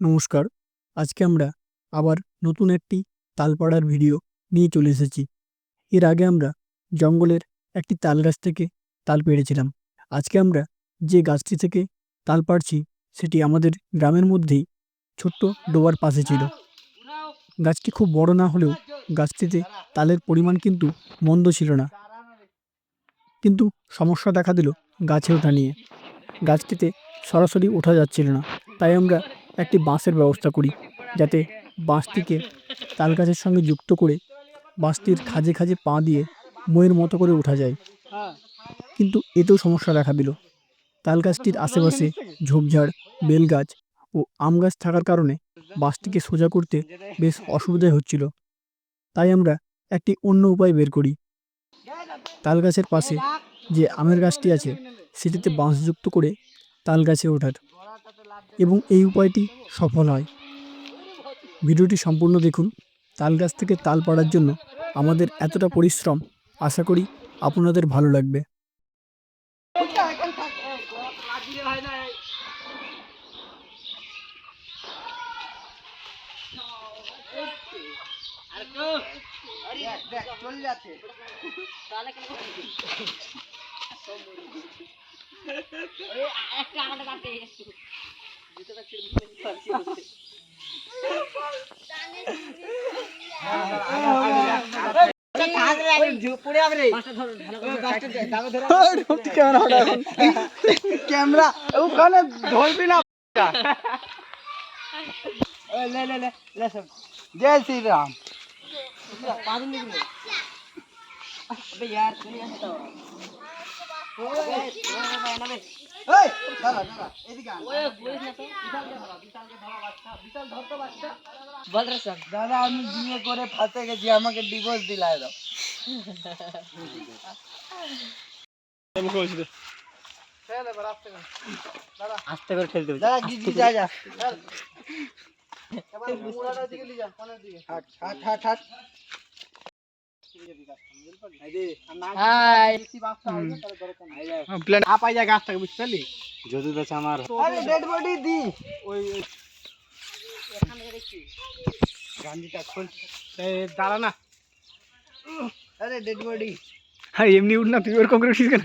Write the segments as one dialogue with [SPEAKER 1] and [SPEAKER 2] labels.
[SPEAKER 1] নমস্কার, আজকে আমরা আবার নতুন একটি তালপাড়ার ভিডিও নিয়ে চলে এসেছি। এর আগে আমরা জঙ্গলের একটি তাল গাছ থেকে তাল পেড়েছিলাম। আজকে আমরা যে গাছটি থেকে তাল পাড়ছি, সেটি আমাদের গ্রামের মধ্যেই ছোট্ট ডোবার পাশে ছিল। গাছটি খুব বড় না হলেও গাছটিতে তালের পরিমাণ কিন্তু মন্দ ছিল না। কিন্তু সমস্যা দেখা দিল গাছে ওঠা নিয়ে। গাছটিতে সরাসরি ওঠা যাচ্ছিল না। তাই আমরা একটি বাঁশের ব্যবস্থা করি, যাতে বাঁশটিকে তাল গাছের সঙ্গে যুক্ত করে বাঁশটির খাজে খাজে পা দিয়ে ময়ের মতো করে ওঠা যায়। কিন্তু এতেও সমস্যা দেখা দিল। তাল গাছটির আশেপাশে ঝোপঝাড় বেল গাছ ও আম গাছ থাকার কারণে বাঁশটিকে সোজা করতে বেশ অসুবিধাই হচ্ছিল। তাই আমরা একটি অন্য উপায় বের করি। তাল গাছের পাশে যে আমের গাছটি আছে, সেটিতে বাঁশ যুক্ত করে তাল গাছে ওঠার। এবং এই উপায়টি সফল হয়। ভিডিওটি সম্পূর্ণ দেখুন। তাল গাছ থেকে তাল পাড়ার জন্য আমাদের এতটা পরিশ্রম, আশা করি আপনাদের ভালো লাগবে।
[SPEAKER 2] कैमरा ढोल भी ना
[SPEAKER 3] ले ले ले ले सब।
[SPEAKER 2] जय श्री राम।
[SPEAKER 3] पाँच मिनट में अबे यार सुन यार तो ओए ना बे
[SPEAKER 2] এই দাঁড়া দাঁড়া এদিকে আন।
[SPEAKER 3] ओए पुलिस ना तो विशाल के धरा विशाल के धरा बादशाह विशाल धर तो बादशाह बोल रहे सर
[SPEAKER 2] দাদা আমি বিয়ে করে ফাঁসে গেছি আমাকে ডিভোর্স দিলাই দাও
[SPEAKER 3] আস্তে করে ঠেলতে হবে
[SPEAKER 2] দাদা গিজি যা যা এবার মুড়াটা দিকে নিয়ে যা কোনের দিকে হাট হাট হাট হাট
[SPEAKER 3] হাই
[SPEAKER 2] প্ল্যান আপ আই যা গাছটাকে বুঝতে পারলি
[SPEAKER 3] যদি তো আমার
[SPEAKER 2] আরে ডেড বডি দি ওই
[SPEAKER 3] এখানে দেখছি
[SPEAKER 2] গাঞ্জিটা খোল দাঁড়া না আরে ডেড বডি
[SPEAKER 1] হ্যাঁ এমনি উঠ না তুই ওরকম করে উঠিস কেন?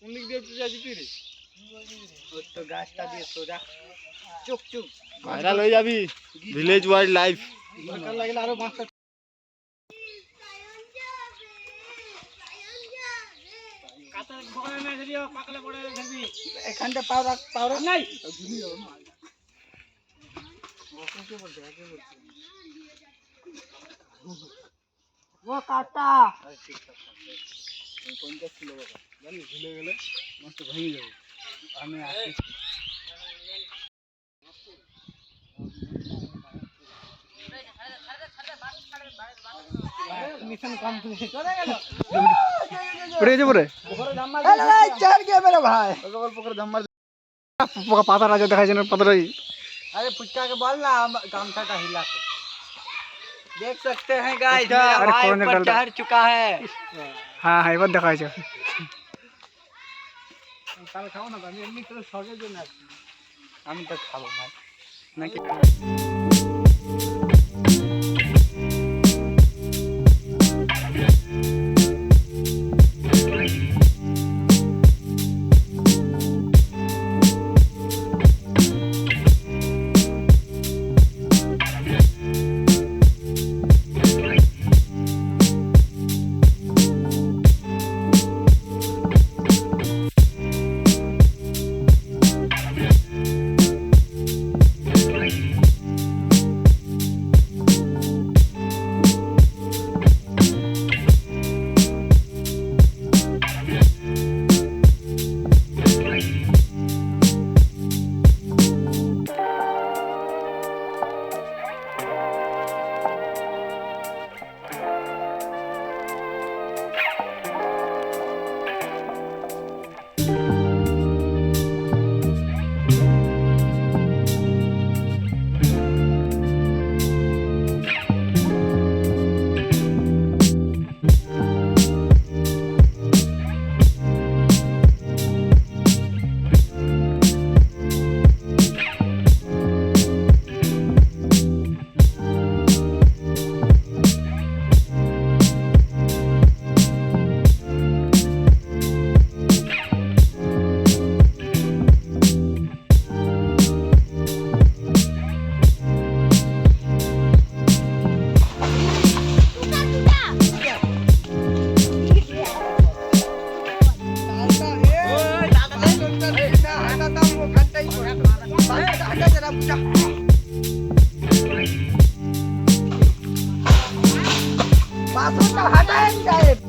[SPEAKER 2] কোন দিক দিয়ে যাচ্ছি তুই রে? ওর তো গাছটা দিয়ে সোজা। চুপ চুপ।
[SPEAKER 4] ভাইরাল হয়ে যাবি। ভিলেজ ওয়াইল্ড লাইফ
[SPEAKER 2] দরকার লাগলে আরও পাঁচটা এখানটা পাও রাখ নাই?
[SPEAKER 3] ও কাটা।
[SPEAKER 2] পঞ্চাশ কিলো বাবা। জানিস, ভুলে গেলে মস্ত ভেঙে যাব। আমি আসি মিশন কমপ্লিট চলে গেল
[SPEAKER 1] উঠে গেছে পরে
[SPEAKER 2] চার কে মেরে ভাই
[SPEAKER 4] অল্প করে ধাম্মার
[SPEAKER 1] পাতা রাজা দেখা যায় না পাতাটাই
[SPEAKER 2] अरे पुचका के बोल ना हम गामछा का हिला के देख सकते हैं गाइस
[SPEAKER 4] पुचका,
[SPEAKER 2] मेरा
[SPEAKER 1] अरे
[SPEAKER 2] भाई
[SPEAKER 1] कौन
[SPEAKER 2] ऊपर
[SPEAKER 1] निकल रहा?
[SPEAKER 2] चढ़ चुका है
[SPEAKER 1] হ্যাঁ হ্যাঁ এবার দেখা হয়েছে
[SPEAKER 2] তাহলে খাও না আমি এমনি করে শখের জন্য আসছি আমি তো খাবো ভাই নাকি 遊んだら働いちゃ